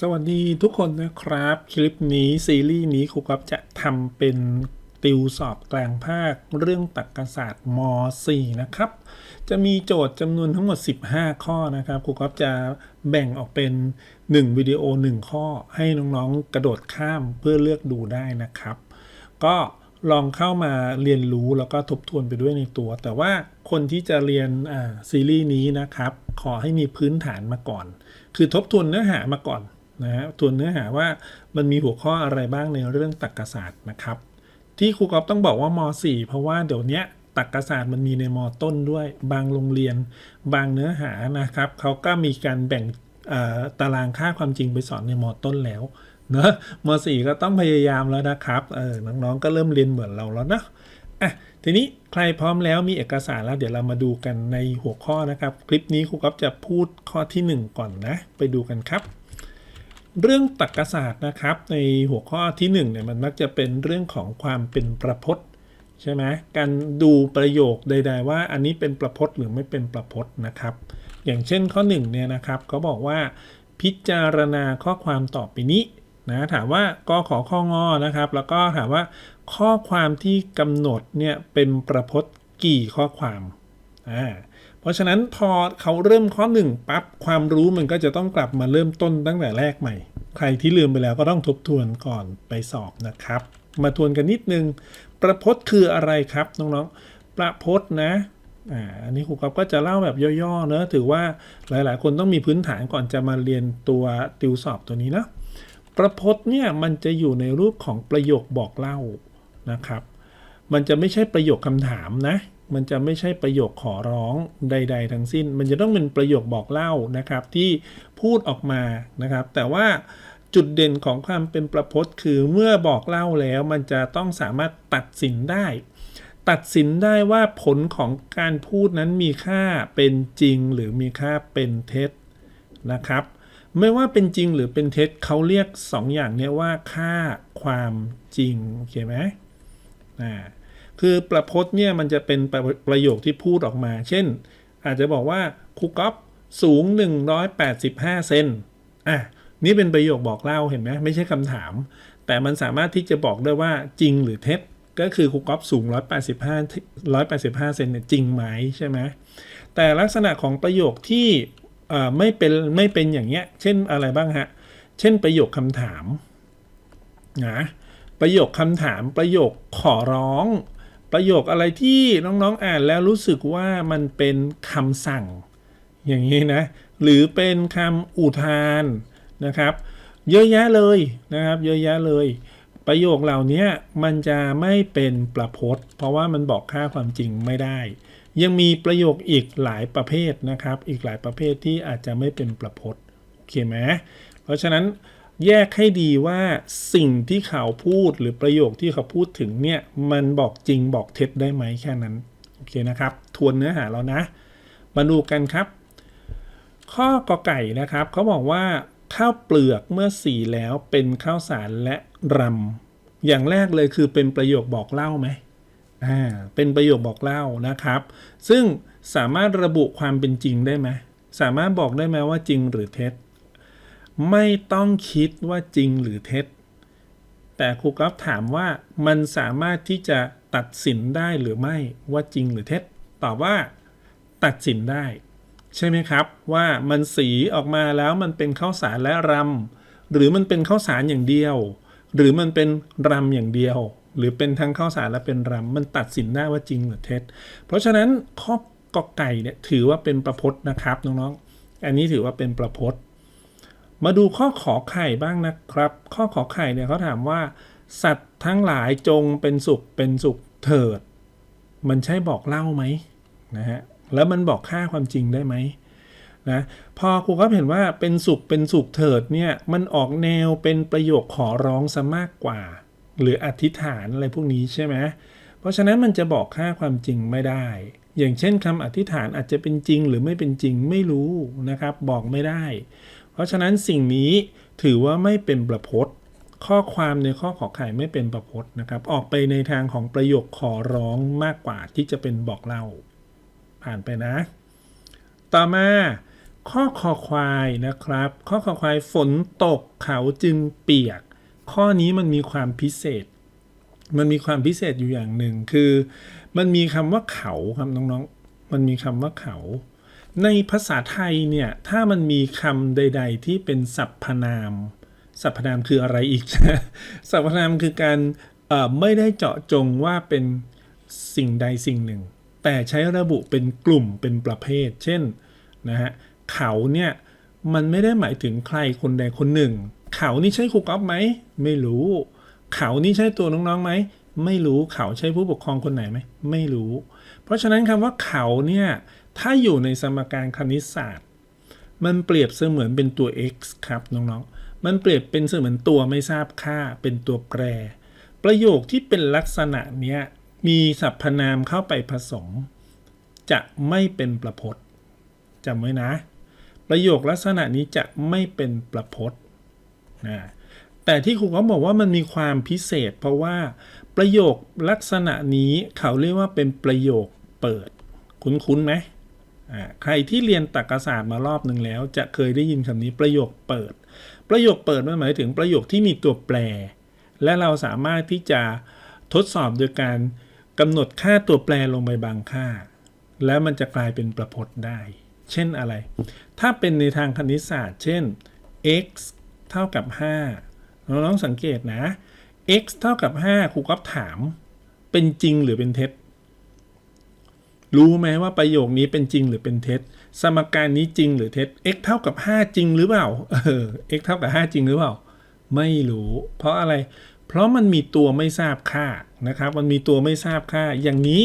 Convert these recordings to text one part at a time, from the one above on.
สวัสดีทุกคนนะครับ คลิปนี้ซีรีส์นี้ครูก๊อฟจะทำเป็นติวสอบกลางภาคเรื่องตรรกศาสตร์ม .4 นะครับ จะมีโจทย์จำนวนทั้งหมด 15 ข้อนะครับครูก๊อฟจะแบ่งออกเป็น 1 วิดีโอ 1 ข้อ ให้น้องๆกระโดดข้ามเพื่อเลือกดูได้นะครับ ก็ลองเข้ามาเรียนรู้แล้วก็ทบทวนไปด้วยในตัว แต่ว่าคนที่จะเรียนซีรีส์นี้นะครับ ขอให้มีพื้นฐานมาก่อน คือทบทวนเนื้อหามาก่อน นะฮะทวเนื้อหาว่ามันมีหัวข้ออะไรบ้างในเรื่องตรรกศาสตร์นะครับ ที่ครูกอฟต้องบอกว่าม 4 เพราะว่าเดี๋ยวนี้ตรรกศาสตร์มันมีในมต้นด้วย บางโรงเรียน บางเนื้อหานะครับเขาก็มีการแบ่งตารางค่าความจริงไปสอนในมต้นแล้วเนอะม4ก็ต้องพยายามแล้วนะครับเออน้องๆก็เริ่มเรียนเหมือนเราแล้วนะอะทีนี้ใครพร้อมแล้วมีเอกสารแล้วเดี๋ยวเรามาดูกันในหัวข้อนะครับ คลิปนี้ครูกอฟจะพูดข้อทีหนึ่1 ก่อนนะ ไปดูกันครับ เรื่องตรรกศาสตร์นะครับ ในหัวข้อที่1เนี่ยมันมักจะเป็นเรื่องของความเป็นประพจน์ใช่ไหมการดูประโยคใด ๆ ว่าอันนี้เป็นประพจน์หรือไม่เป็นประพจน์นะครับ อย่างเช่นข้อ1เนี่ยนะครับเขาบอกว่า พิจารณาข้อความต่อไปนี้นะถามว่ากขอข้องอนะครับ แล้วก็ถามว่าข้อความที่กำหนดเนี่ยเป็นประพจน์กี่ข้อความอ่าเพราะฉะนั้นพอเขาเริ่มข้อหนึ่งปั๊บความรู้มันก็จะต้องกลับมาเริ่มต้นตั้งแต่แรกใหม่ ใครที่ลืมไปแล้วก็ต้องทบทวนก่อนไปสอบนะครับ มาทวนกันนิดนึง ประพจน์คืออะไรครับน้องๆ ประพจน์นะอ่าอันนี้ครูก๊อฟก็จะเล่าแบบย่อๆเนอะถือว่าหลายๆ คนต้องมีพื้นฐานก่อนจะมาเรียนตัวติวสอบตัวนี้นะประพจน์เนี่ยมันจะอยู่ในรูปของประโยคบอกเล่านะครับ มันจะไม่ใช่ประโยคคำถามนะ มันจะไม่ใช่ประโยคขอร้องใด ๆ ทั้งสิ้น มันจะต้องเป็นประโยคบอกเล่านะครับที่พูดออกมานะครับ แต่ว่าจุดเด่นของความเป็นประพจน์คือเมื่อบอกเล่าแล้วมันจะต้องสามารถตัดสินได้ ตัดสินได้ว่าผลของการพูดนั้นมีค่าเป็นจริงหรือมีค่าเป็นเท็จนะครับ ไม่ว่าเป็นจริงหรือเป็นเท็จเขาเรียก2ออย่างนี้ว่าค่าความจริงโอเคไหมอ่า คือประพจน์เนี่ยมันจะเป็นประประโยคที่พูดออกมา เช่น อาจจะบอกว่าครูก๊อฟสูง 185 เซนอะนี่เป็นประโยคบอกเล่าเห็นไหมไม่ใช่คำถาม แต่มันสามารถที่จะบอกได้ว่าจริงหรือเท็จก็คือครูก๊อฟสูง 185 185 เซนเนี่ยจริงไหมใช่ไหมแต่ลักษณะของประโยคที่ไม่เป็นไม่เป็นอย่างเงี้ย เช่นอะไรบ้างฮะ เช่นประโยคคำถามนะประโยคคำถามประโยคขอร้อง ประโยคอะไรที่น้องๆอ่านแล้วรู้สึกว่ามันเป็นคำสั่ง อย่างนี้นะ หรือเป็นคำอุทานนะครับ เยอะแยะเลยนะครับ เยอะแยะเลย ประโยคเหล่านี้มันจะไม่เป็นประพจน์ เพราะว่ามันบอกค่าความจริงไม่ได้ ยังมีประโยคอีกหลายประเภทนะครับ อีกหลายประเภทที่อาจจะไม่เป็นประพจน์โอเคไหมเพราะฉะนั้น แยกให้ดีว่าสิ่งที่เขาพูดหรือประโยคที่เขาพูดถึงเนี่ย มันบอกจริงบอกเท็จได้ไหมแค่นั้น โอเคนะครับ ทวนเนื้อหาแล้วนะ มาดูกันครับ ข้อกอไก่นะครับเขาบอกว่าข้าวเปลือกเมื่อสีแล้วเป็นข้าวสารและรำอย่างแรกเลยคือเป็นประโยคบอกเล่าไหมอ่าเป็นประโยคบอกเล่านะครับ ซึ่งสามารถระบุความเป็นจริงได้ไหมสามารถบอกได้ไหมว่าจริงหรือเท็จ ไม่ต้องคิดว่าจริงหรือเท็จ แต่ครูกอล์ฟถามว่ามันสามารถที่จะตัดสินได้หรือไม่ว่าจริงหรือเท็จ ตอบว่า ตัดสินได้ ใช่ไหมครับว่ามันสีออกมาแล้วมันเป็นข้าวสารและรำหรือมันเป็นข้าวสารอย่างเดียว หรือมันเป็นรำอย่างเดียว หรือเป็นทั้งข้าวสารและเป็นรำมันตัดสินได้ว่าจริงหรือเท็จ เพราะฉะนั้นข้อกอไก่เนี่ยถือว่าเป็นประพจน์นะครับน้องๆอันนี้ถือว่าเป็นประพจน์ มาดูข้อขอไข่บ้างนะครับ ข้อขอไข่เนี่ยเขาถามว่า สัตว์ทั้งหลายจงเป็นสุขเป็นสุขเถิด มันใช่บอกเล่าไหมนะฮะแล้วมันบอกค่าความจริงได้ไหมนะพอครูก็เห็นว่าเป็นสุขเป็นสุขเถิดเนี่ยมันออกแนวเป็นประโยคขอร้องซะมากกว่า หรืออธิษฐานอะไรพวกนี้ใช่ไหมเพราะฉะนั้นมันจะบอกค่าความจริงไม่ได้ อย่างเช่นคำอธิษฐานอาจจะเป็นจริงหรือไม่เป็นจริงไม่รู้นะครับ บอกไม่ได้ เพราะฉะนั้นสิ่งนี้ถือว่าไม่เป็นประพจน์ข้อความในข้อขอไข่ไม่เป็นประพจน์นะครับ ออกไปในทางของประโยคขอร้องมากกว่าที่จะเป็นบอกเล่า ผ่านไปนะ ต่อมาข้อคอควายนะครับ ข้อคอควายฝนตกเขาจึงเปียก ข้อนี้มันมีความพิเศษ มันมีความพิเศษอยู่อย่างหนึ่งคือ มันมีคำว่าเขาครับน้องๆ มันมีคำว่าเขา ในภาษาไทยเนี่ย ถ้ามันมีคำใด ๆ ที่เป็นสรรพนาม สรรพนามคืออะไรอีกสรรพนามคือการไม่ได้เจาะจงว่าเป็นสิ่งใดสิ่งหนึ่ง แต่ใช้ระบุเป็นกลุ่มเป็นประเภท เช่นนะฮะเขาเนี่ยมันไม่ได้หมายถึงใครคนใดคนหนึ่ง เขานี่ใช่ครูก๊อฟไหมไม่รู้ เขานี่ใช่ตัวน้องๆไหมไม่รู้เขาใช่ผู้ปกครองคนไหนไหมไม่รู้ เพราะฉะนั้นคำว่าเขาเนี่ย ถ้าอยู่ในสมการคณิตศาสตร์ มันเปรียบเสมือนเป็นตัว x ครับน้องๆ มันเปรียบเป็นเสมือนตัวไม่ทราบค่าเป็นตัวแปร ประโยคที่เป็นลักษณะเนี้ยมีสรรพนามเข้าไปผสม จะไม่เป็นประพจน์จำไว้นะ ประโยคลักษณะนี้จะไม่เป็นประพจน์นะแต่ที่ครูก็บอกว่ามันมีความพิเศษ เพราะว่าประโยคลักษณะนี้เขาเรียกว่าเป็นประโยคเปิด คุ้นๆไหม ใครที่เรียนตรรกศาสตร์มารอบหนึ่งแล้ว จะเคยได้ยินคำนี้ประโยคเปิด ประโยคเปิดมันหมายถึงประโยคที่มีตัวแปร และเราสามารถที่จะทดสอบโดยการกำหนดค่าตัวแปรลงไปบางค่า แล้วมันจะกลายเป็นประพจน์ได้ เช่นอะไร ถ้าเป็นในทางคณิตศาสตร์ เช่น x เท่ากับ 5 น้องๆสังเกตนะ x เท่ากับ 5ครูก็ถาม เป็นจริงหรือเป็นเท็จ รู้ไหมว่าประโยคนี้เป็นจริงหรือเป็นเท็จ สมการนี้จริงหรือเท็จ x เท่ากับ 5 จริงหรือเปล่า เออ x เท่ากับ 5 จริงหรือเปล่า ไม่รู้ เพราะอะไร เพราะมันมีตัวไม่ทราบค่านะครับ มันมีตัวไม่ทราบค่า อย่างนี้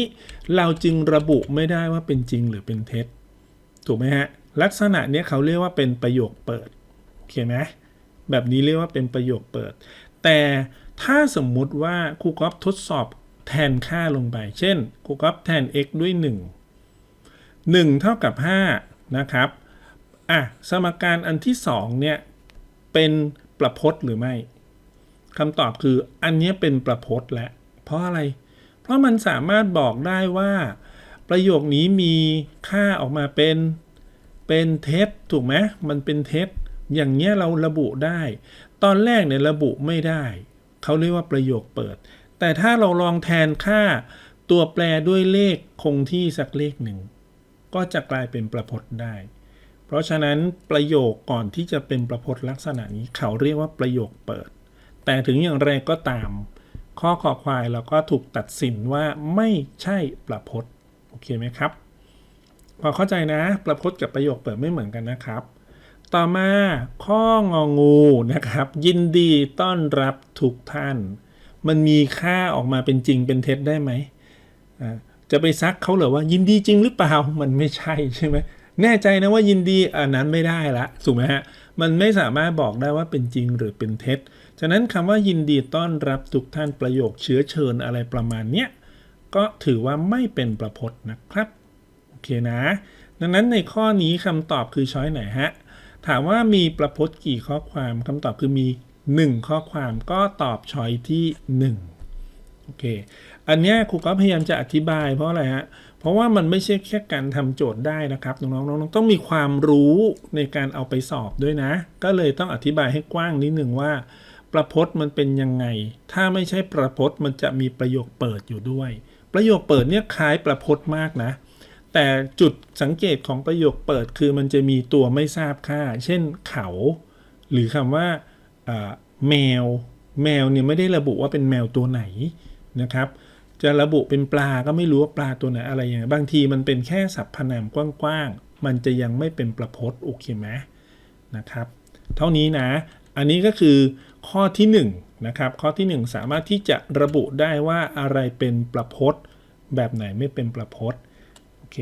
เราจึงระบุไม่ได้ว่าเป็นจริงหรือเป็นเท็จ ถูกไหมฮะ ลักษณะนี้เขาเรียกว่าเป็นประโยคเปิด โอเคไหมแบบนี้เรียกว่าเป็นประโยคเปิด แต่ถ้าสมมุติว่าครูก๊อฟทดสอบ แทนค่าลงไป เช่นครูก๊อฟแทน x ด้วย 1 1 เท่ากับ 5 นะครับ อะ สมการอันที่ 2 เนี่ย เป็นประพจน์หรือไม่คำตอบคืออันนี้เป็นประพจน์และ เพราะอะไร เพราะมันสามารถบอกได้ว่า ประโยคนี้มีค่าออกมาเป็นเป็นเท็จถูกไหมมันเป็นเท็จอย่างเงี้ยเราระบุได้ ตอนแรกเนี่ยระบุไม่ได้ เขาเรียกว่าประโยคเปิด แต่ถ้าเราลองแทนค่าตัวแปรด้วยเลขคงที่สักเลขหนึ่ง ก็จะกลายเป็นประพจน์ได้ เพราะฉะนั้นประโยคก่อนที่จะเป็นประพจน์ลักษณะนี้เขาเรียกว่าประโยคเปิด แต่ถึงอย่างไรก็ตาม ข้อขอควายเราก็ถูกตัดสินว่าไม่ใช่ประพจน์โอเคไหมครับพอเข้าใจนะ ประพจน์กับประโยคเปิดไม่เหมือนกันนะครับ ต่อมาข้ององูนะครับ ยินดีต้อนรับทุกท่าน มันมีค่าออกมาเป็นจริงเป็นเท็จได้ไหมอ่าจะไปซักเขาเหรอว่ายินดีจริงหรือเปล่ามันไม่ใช่ใช่ไหมแน่ใจนะว่ายินดีอันนั้นไม่ได้ละถูกไหมฮะมันไม่สามารถบอกได้ว่าเป็นจริงหรือเป็นเท็จ ฉะนั้นคำว่ายินดีต้อนรับทุกท่านประโยคเชื้อเชิญอะไรประมาณเนี้ยก็ถือว่าไม่เป็นประพจน์นะครับโอเคนะ ดังนั้นในข้อนี้คำตอบคือช้อยไหนฮะถามว่ามีประพจน์กี่ข้อความคำตอบคือมี 1 ข้อความก็ตอบช้อยที่ 1 โอเค อันนี้ครูก็พยายามจะอธิบายเพราะอะไรฮะ เพราะว่ามันไม่ใช่แค่การทำโจทย์ได้นะครับน้องๆน้องๆต้องมีความรู้ในการเอาไปสอบด้วยนะ ก็เลยต้องอธิบายให้กว้างนิดนึงว่า ประพจน์มันเป็นยังไง ถ้าไม่ใช่ประพจน์มันจะมีประโยคเปิดอยู่ด้วย ประโยคเปิดเนี่ยคล้ายประพจน์มากนะแต่จุดสังเกตของประโยคเปิดคือมันจะมีตัวไม่ทราบค่า เช่นเขา หรือคำว่าอ่า แมว แมวเนี่ยไม่ได้ระบุว่าเป็นแมวตัวไหนนะครับ จะระบุเป็นปลาก็ไม่รู้ว่าปลาตัวไหนอะไรอย่างเงี้ยบางทีมันเป็นแค่สรรพนามกว้างๆ มันจะยังไม่เป็นประพจน์โอเคไหมนะครับ เท่านี้นะ อันนี้ก็คือข้อที่1นะครับ ข้อที่ 1 สามารถที่จะระบุได้ว่าอะไรเป็นประพจน์ แบบไหนไม่เป็นประพจน์โอเค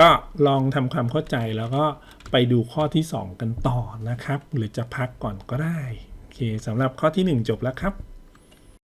ก็ลองทำความเข้าใจแล้วก็ ไปดูข้อที่ 2 กันต่อนะครับ หรือจะพักก่อนก็ได้ โอเคสำหรับข้อที่ 1 จบแล้วครับ